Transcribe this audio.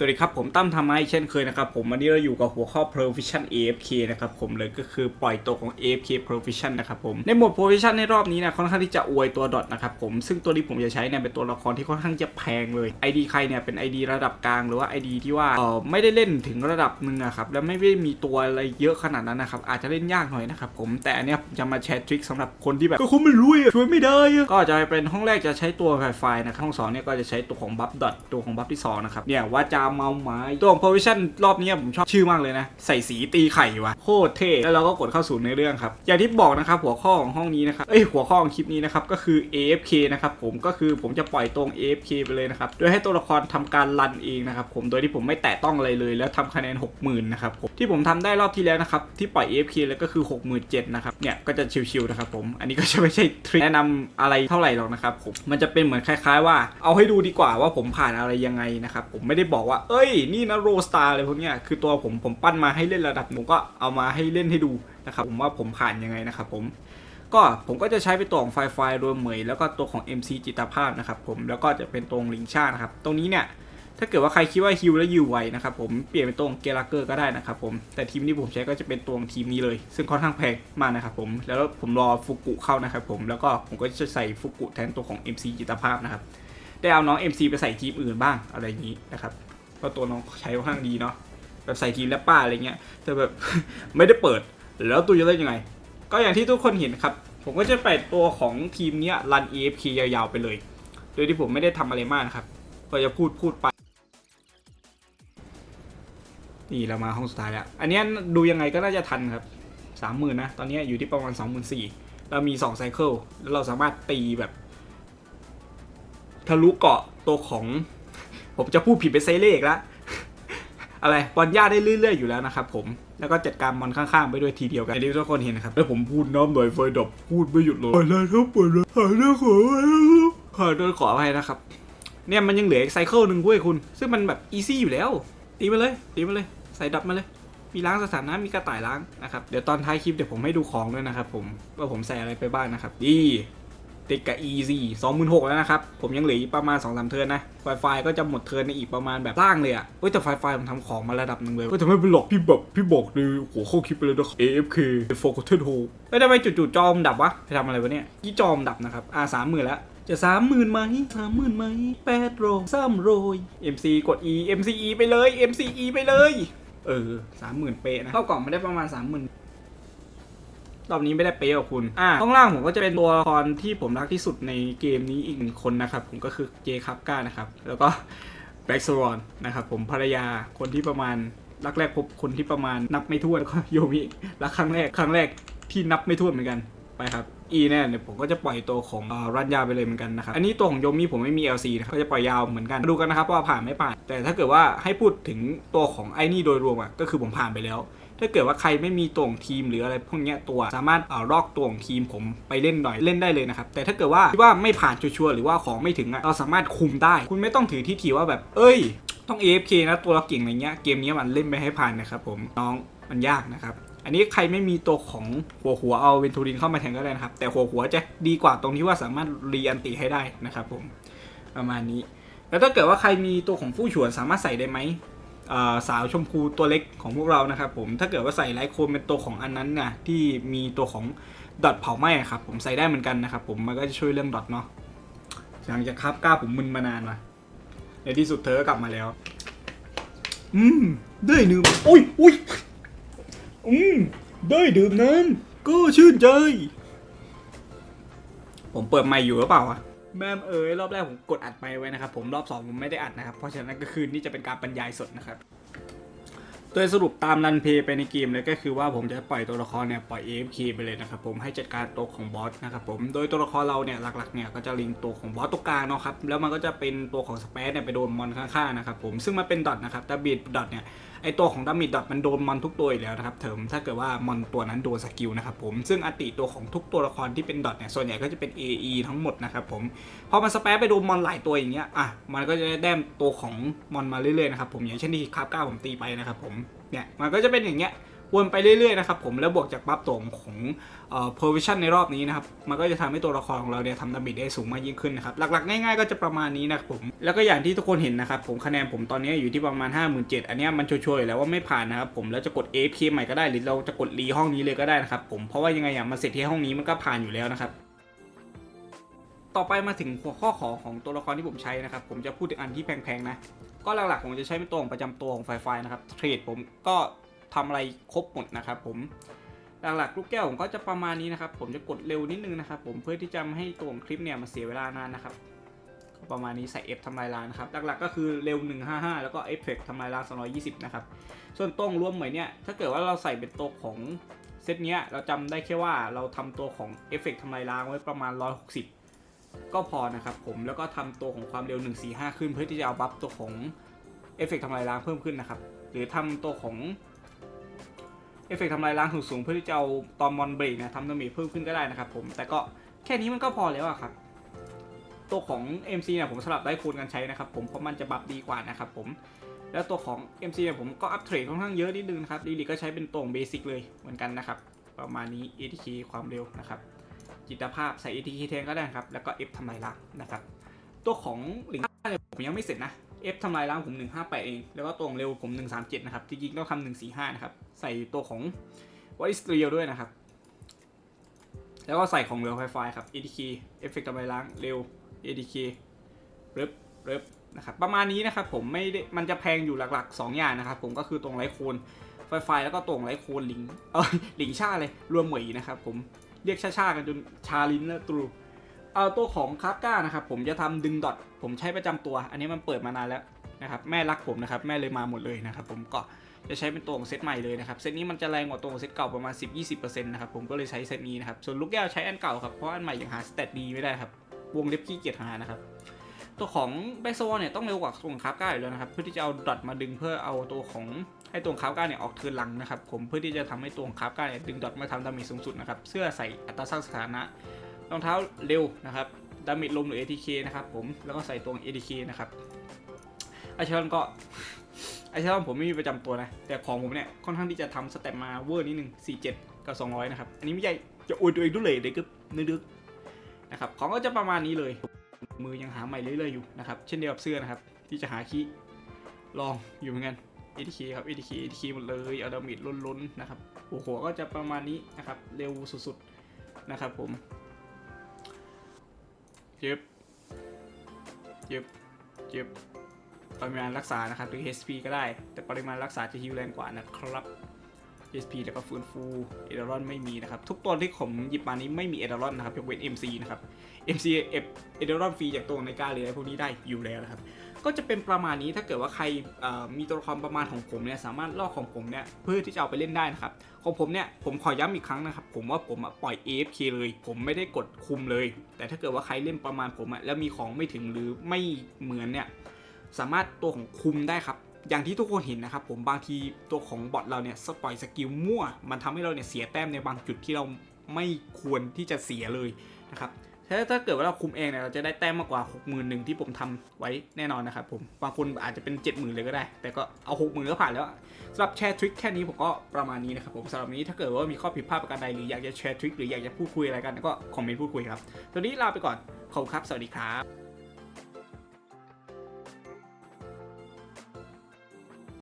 สวัสดีครับ ผมตั้มทำไมเช่นเคยนะครับผมวันนี้เราอยู่กับหัวข้อ provision AFK นะครับผมเลยก็คือปล่อยตัวของ AFK provision นะครับผมในหมวด provision ในรอบนี้นะค่อนข้างที่จะอวยตัวดอทนะครับผมซึ่งตัวที่ผมจะใช้เนี่ยเป็นตัวละครที่ค่อนข้างจะแพงเลย ID ใครเนี่ยเป็น ID ระดับกลางหรือว่า ID ที่ว่าเออไม่ได้เล่นถึงระดับหนึ่งอะครับแล้วไม่ได้มีตัวอะไรเยอะขนาดนั้นนะครับอาจจะเล่นยากหน่อยนะครับผมแต่อันเนี้ยผมจะมาแชร์ทริคสำหรับคนที่แบบก็คุณไม่รู้อะช่วยไม่ได้อะก็จะเป็นห้องแรกจะใช้ตัวไฟไฟนะครับห้องสองเนี่ยก็จะใช้ตัวของบัฟดอทตัวของบัฟที่สองนะครับเนี่ยว่าจะเมาไม้ตัวของ provision รอบนี้ผมชอบชื่อมากเลยนะ ใส่สีตีไข่วะโคตรเท่แล้วเราก็กดเข้าสู่ในเรื่องครับ อย่างที่บอกนะครับหัวข้อของห้องนี้นะครับเอ้ยหัวข้อของคลิปนี้นะครับก็คือ AFK นะครับผมก็คือผมจะปล่อยตรง AFK ไปเลยนะครับโดยให้ตัวละครทำการรันเองนะครับผมโดยที่ผมไม่แตะต้องอะไรเลย แล้วทำคะแนน 60,000นะครับผมที่ผมทำได้รอบที่แล้วนะครับที่ปล่อย AFK แล้วก็คือ 67,000นะครับเนี่ยก็จะชิวๆนะครับผมอันนี้ก็จะไม่ใช่ทริคแนะนำอะไรเท่าไหร่หรอกนะครับผมมันจะเป็นเหมือนคล้าย ๆ ว่าเอาให้ดูดีกว่าว่าผมผ่านอะไรยังไงนะครับผมไม่ได้บอกว่าเอ้ยนี่นะโรสตาร์อะไรพวกเนี้ยคือตัวผมผมปั้นมาให้เล่นระดับหนูก็เอามาให้เล่นให้ดูนะครับผมว่าผมผ่านยังไงนะครับผมก็ผมก็จะใช้เป็นตัวของไฟไฟรวมเหมยแล้วก็ตัวของ MC จิตภาพนะครับผมแล้วก็จะเป็นตรงลิงชานะครับตรงนี้เนี่ยถ้าเกิดว่าใครคิดว่าฮิวแล้วยิวไวนะครับผมเปลี่ยนเป็นตัวของเกลาเกอร์ก็ได้นะครับผมแต่ทีมที่ผมใช้ก็จะเป็นตัวของทีมนี้เลย ซึ่งค่อนข้างแพงมากนะครับผมแล้วผมรอฟุกุเข้านะครับผมแล้วก็ผมก็จะใส่ฟุกุแทนตัวของ MC จิตภาพนะครับได้เอาน้อง MC ไปใส่ทีมอื่นบ้างอะไรอย่างนี้นะครับ เพราะตัวน้องใช้ค่อนข้างดีเนาะแบบใส่ทีมและป้าอะไรเงี้ยแต่แบบ ไม่ได้เปิด แล้วตัวจะเล่นยังไง ก็อย่างที่ทุกคนเห็นครับ ผมก็จะไปตัวของทีมเนี้ยรัน AFK ยาวๆไปเลย โดยที่ผมไม่ได้ทำอะไรมากนะครับ ก็จะพูดพูดไปนี่เรามาห้องสุดท้ายแล้ว อันนี้ดูยังไงก็น่าจะทันครับสามหมื่นนะ ตอนนี้อยู่ที่ประมาณสองหมื่นสี่เรามีสองไซเคิลแล้วเราสามารถตีแบบ ทะลุเกาะตัวของ ผมจะพูดผิดไปไซเล่อีกแล้วอะไรบอลย่าได้เรื่อย ๆ อยู่แล้วนะครับผมแล้วก็จัดการมอนข้างๆ ไปด้วยทีเดียวกันอย่างที่ทุกคนเห็นนะครับแล้วผมพูดน้ำหน่อยไฟดับพูดไม่หยุดเลยปล่อยเลยครับปล่อยเลยหายแล้วขออภัยนะครับขอโดนขออภัยนะครับ เนี่ยมันยังเหลืออีกไซเคิลหนึ่งเว้ยคุณ ซึ่งมันแบบอีซี่อยู่แล้วตีมาเลยตีมาเลย ใส่ดับมาเลย มีล้างสถานะมีกระต่ายล้างนะครับเดี๋ยวตอนท้ายคลิปเดี๋ยวผมให้ดูของด้วยนะครับผมว่าผมใส่อะไรไปบ้างนะครับดี ติดกับ easy 26,000แล้วนะครับ ผมยังเหลืออีกประมาณ 2-3 เทิร์นนะไฟไฟก็จะหมดเทิร์นในอีกประมาณแบบล่างเลยอะเฮ้ยแต่ไฟไฟผมทำของมาระดับหนึ่งเลยเฮ้ยแต่ไม่เป็นหรอกพี่แบบพี่บอกในหัวข้อคลิปไปเลยนะ AFK Forgotten Hole เฮ้ยทำไมจู่ๆจอมดับวะไปทำอะไรวะเนี่ยยี่จอมดับนะครับอ่าสามหมื่นแล้วจะสามหมื่นไหมสามหมื่นไหมแปดโรสามโรย MC กด E MCE ไปเลย MCE ไปเลย เออสามหมื่นเป๊ะนะเข้ากล่องไม่ได้ประมาณสามหมื่น รอบนี้ไม่ได้เป๊ะกับคุณ อ่าข้างล่างผมก็จะเป็นตัวละครที่ผมรักที่สุดในเกมนี้อีกหนึ่งคนนะครับ ผมก็คือเจคับก้านะครับ แล้วก็แบ็กซรอนนะครับผมภรรยาคนที่ประมาณรักแรกพบคนที่ประมาณนับไม่ถ้วนแล้วก็โยมิรักครั้งแรกครั้งแรกที่นับไม่ถ้วนเหมือนกัน ไปครับ E แน่เนี่ยผมก็จะปล่อยตัวของรันยาไปเลยเหมือนกันนะครับ อันนี้ตัวของโยมิผมไม่มี LC นะครับก็จะปล่อยยาวเหมือนกันดูกันนะครับว่าผ่านไม่ผ่าน แต่ถ้าเกิดว่าให้พูดถึงตัวของไอ้นี่โดยรวมอะก็คือผมผ่านไปแล้ว ถ้าเกิดว่าใครไม่มีตัวของทีมหรืออะไรพวกนี้ตัวสามารถเอ่อลอกตัวของทีมผมไปเล่นหน่อยเล่นได้เลยนะครับแต่ถ้าเกิดว่าคิดว่าไม่ผ่านชัวร์หรือว่าของไม่ถึงอะเราสามารถคุมได้ คุณไม่ต้องถือที่ทีว่าแบบ เอ้ย ต้อง AFK นะตัวเราเก่งอะไรเงี้ยเกมนี้มันเล่นไปให้ผ่านนะครับผมน้องมันยากนะครับ อันนี้ใครไม่มีตัวของหัวหัวเอาเวนทูรินเข้ามาแทนก็ได้นะครับ แต่หัวหัวจะดีกว่าตรงที่ว่าสามารถรีอันติให้ได้นะครับผมประมาณนี้ แล้วถ้าเกิดว่าใครมีตัวของฟู่ฉวนสามารถใส่ได้ไหมสาวชมพูตัวเล็กของพวกเรานะครับผมถ้าเกิดว่าใส่ไลท์โคนเป็นตัวของอันนั้นน่ะที่มีตัวของดอทเผาไหม้ครับผมใส่ได้เหมือนกันนะครับผมมันก็จะช่วยเรื่องดอทเนาะหลังจากครับกล้าผมมึนมานานว่ะในที่สุดเธอก็กลับมาแล้ว อืมได้หนึ่งอุ้ยอุ้ย อืม ได้ดื่มน้ำก็ชื่นใจ ผมเปิดไมค์อยู่หรือเปล่าอะแม่มเอ๋ยรอบแรกผมกดอัดไปไว้นะครับ ผมรอบสองผมไม่ได้อัดนะครับ เพราะฉะนั้นก็คือนี่จะเป็นการบรรยายสดนะครับ โดยสรุปตามรันเพย์ไปในเกมเลยก็คือว่าผมจะปล่อยตัวละครเนี่ยปล่อย AFK ไปเลยนะครับผมให้จัดการตัวของบอสนะครับผม โดยตัวละครเราเนี่ยหลักๆเนี่ยก็จะลิงตัวของบอสตัวกลางเนาะครับ แล้วมันก็จะเป็นตัวของสเปซเนี่ยไปโดนมอนข้างๆนะครับผม ซึ่งมันเป็นดอทนะครับแต่บีดดอทเนี่ยไอตัวของดามิดดอทมันโดนมอนทุกตัวอยู่แล้วนะครับเถิมถ้าเกิดว่ามอนตัวนั้นโดนสกิลนะครับผมซึ่งอติตัวของทุกตัวละครที่เป็นดอทเนี่ยส่วนใหญ่ก็จะเป็น AE ทั้งหมดนะครับผมพอมันสเปซไปโดนมอนหลายตัวอย่างเงี้ยอะมันก็จะได้แต้มตัวของมอนมาเรื่อยๆนะครับผมอย่างเช่นที่คาบก้าผมตีไปนะครับผมเนี่ยมันก็จะเป็นอย่างเงี้ย วนไปเรื่อยๆนะครับผมแล้วบวกจากบัฟตัวของเอ่อ provision ในรอบนี้นะครับมันก็จะทำให้ตัวละครของเราเนี่ยทำดาเมจได้สูงมากยิ่งขึ้นนะครับหลักๆ ง่ายๆก็จะประมาณนี้นะครับผมแล้วก็อย่างที่ทุกคนเห็นนะครับผมคะแนนผมตอนนี้อยู่ที่ประมาณ 57,000อันเนี้มันชัวร์ๆแล้วว่าไม่ผ่านนะครับผมแล้วจะกด AFK ใหม่ก็ได้หรือเราจะกดรีห้องนี้เลยก็ได้นะครับผมเพราะว่ายังไงอย่างมาเสร็จที่ห้องนี้มันก็ผ่านอยู่แล้วนะครับต่อไปมาถึงหัวข้อของของตัวละครที่ผมใช้นะครับ ผมจะพูดถึงอันที่แพงๆนะ ก็หลักๆผมจะใช้เป็นตัวของประจำตัวของไฟไฟนะครับ เทรดผมก็ ทำอะไรครบหมดนะครับผมหลักๆลูกแก้วผมก็จะประมาณนี้นะครับ ผมจะกดเร็วนิดนึงนะครับ ผมเพื่อที่จะไม่ให้ตัวคลิปเนี่ยมาเสียเวลานานนะครับประมาณนี้ใส่ F ทำลายล้างนะครับหลักๆก็คือเร็ว 155 แล้วก็เอฟเฟกทำลายล้าง220 นะครับ ส่วนตรงรวมเหมือนเนี่ยถ้าเกิดว่าเราใส่เป็นตัวของเซตเนี้ยเราจำได้แค่ว่าเราทำตัวของเอฟเฟกทำลายล้างไว้ประมาณ 160 ก็พอนะครับผมแล้วก็ทำตัวของความเร็ว 145 ขึ้นเพื่อที่จะเอาบัฟตัวของเอฟเฟกทำลายล้างเพิ่มขึ้นนะครับ หรือทำตัวของ เอฟเฟกต์ทำลายล้างสูงๆเพื่อที่จะเอาตอนมอนเบรกเนี่ยทำดาเมจเพิ่มขึ้นก็ได้นะครับผมแต่ก็แค่นี้มันก็พอแล้วอะครับตัวของ MC เนี่ยผมสลับได้คูณกันใช้นะครับผมเพราะมันจะบัฟดีกว่านะครับผมแล้วตัวของ MC เนี่ยผมก็อัปเทรดค่อนข้างเยอะนิดนึงนะครับลีลิก็ใช้เป็นตัวเบสิกเลยเหมือนกันนะครับประมาณนี้ ATK ความเร็วนะครับจิตภาพใส่ ATK แทนก็ได้ครับแล้วก็ F ทำลายล้างนะครับตัวของหลิงเนี่ยผมยังไม่เสร็จนะ F ทำลายล้างผม 158 เอง แล้วก็ตัวของเร็วผม 137 นะครับ จริงๆต้องทำ145 นะครับ ใส่ตัวของ What is real ด้วยนะครับ แล้วก็ใส่ของเร็วไฟไฟครับ ATK เอฟเฟกต์ทำลายล้างเร็ว ATK เริบเริบนะครับ ประมาณนี้นะครับผมไม่ได้มันจะแพงอยู่หลักๆ 2 อย่างนะครับ ผมก็คือตรงไรโคนไฟไฟแล้วก็ตรงไรโคนลิงเออลิงชาเลยรวมเหมยนะครับผมเรียกชาๆกันจนชาลินแล้วตรู เอาตัวของคาร์ก้านะครับผมจะทำดึงดอทผมใช้ประจำตัว อันนี้มันเปิดมานานแล้วนะครับแม่รักผมนะครับแม่เลยมาหมดเลยนะครับผมก็จะใช้เป็นตัวของเซตใหม่เลยนะครับเซตนี้มันจะแรงกว่าตัวของเซตเก่าประมาณ 10-20%นะครับผมก็เลยใช้เซตนี้นะครับส่วนลูกแก้วใช้อันเก่าครับเพราะอันใหม่ยังหาสเตตดีไม่ได้ครับวงเล็บขี้เกียจหานะครับตัวของแบ็กโซเนี่ยต้องเร็วกว่าตัวของคาร์ก้าอยู่แล้วนะครับเพื่อที่จะเอาดอทมาดึงเพื่อเอาตัวของให้ตัวคาร์ก้าเนี่ยออกเทิร์นหลังนะครับผมเพื่อที่จะทำให้ตัวของคาก้าเนี่ยดึงดอทมาทำดาเมจสูงสุดนะครับเสื้อใส่อัตราสร้างสถานะ รองเท้าเร็วนะครับดาเมจลมหรือ ATK นะครับผมแล้วก็ใส่ตัว ATK นะครับไอเชลอนก็ไอเชลอนผมไม่มีประจำตัวนะ แต่ของผมเนี่ยค่อนข้างที่จะทำสเต็ปมาเวอร์นิดนึง47 กับ 200 นะครับ อันนี้ไม่ใช่จะอวยตัวเองด้วยเลยเด็กก็นึกๆนะครับของก็จะประมาณนี้เลย มือยังหาใหม่เรื่อยๆอยู่นะครับเช่นเดียวกับเสื้อนะครับ ที่จะหาคีลองอยู่เหมือนกัน ATK ครับ ATK ATK หมดเลยเอาดาเมจล้นๆนะครับโอ้โหก็จะประมาณนี้นะครับเร็วสุดๆนะครับผม เย็บเย็บเย็บปริมาณรักษานะครับหรือ HP ก็ได้ แต่ปริมาณรักษาจะฮิวแรงกว่านะครับ HP แล้วก็ฟื้นฟูเอเดรอนไม่มีนะครับ ทุกตัวที่ผมหยิบมานี้ไม่มีเอเดรอนนะครับยกเว้น MC นะครับ MC เอเดรอนฟรีจากตัวในกาเลยอะไรพวกนี้ได้อยู่แล้วนะครับ ก็จะเป็นประมาณนี้ถ้าเกิดว่าใครมีตัวละครประมาณของผมเนี่ยสามารถลอกของผมเนี่ยเพื่อที่จะเอาไปเล่นได้นะครับของผมเนี่ยผมขอย้ำอีกครั้งนะครับ ผมว่าผมปล่อย AFK เลย ผมไม่ได้กดคุมเลย แต่ถ้าเกิดว่าใครเล่นประมาณผมอะแล้วมีของไม่ถึงหรือไม่เหมือนเนี่ยสามารถตัวของคุมได้ครับอย่างที่ทุกคนเห็นนะครับผมบางทีตัวของบอทเราเนี่ยสปล่อยสกิลมั่ว มันทำให้เราเนี่ยเสียแต้มในบางจุดที่เราไม่ควรที่จะเสียเลยนะครับ ถ้าถ้าเกิดว่าเราคุมเองเนี่ยเราจะได้แต้มมากกว่า 60,000ที่ผมทำไว้แน่นอนนะครับผมบางคนอาจจะเป็น 70,000 เลยก็ได้ แต่ก็เอา 6 0,000 ก็ผ่านแล้วสำหรับแชร์ทริคแค่นี้ผมก็ประมาณนี้นะครับผมสำหรับนนี้ถ้าเกิดว่ามีข้อผิดพลาดประการใดหรืออยากจะแชร์ทริคหรืออยากจะพูดคุยอะไรกันก็คอมเมนต์พูดคุยครับตอนนี้ลาไปก่อนขอบคุณครับสวัสดีครับ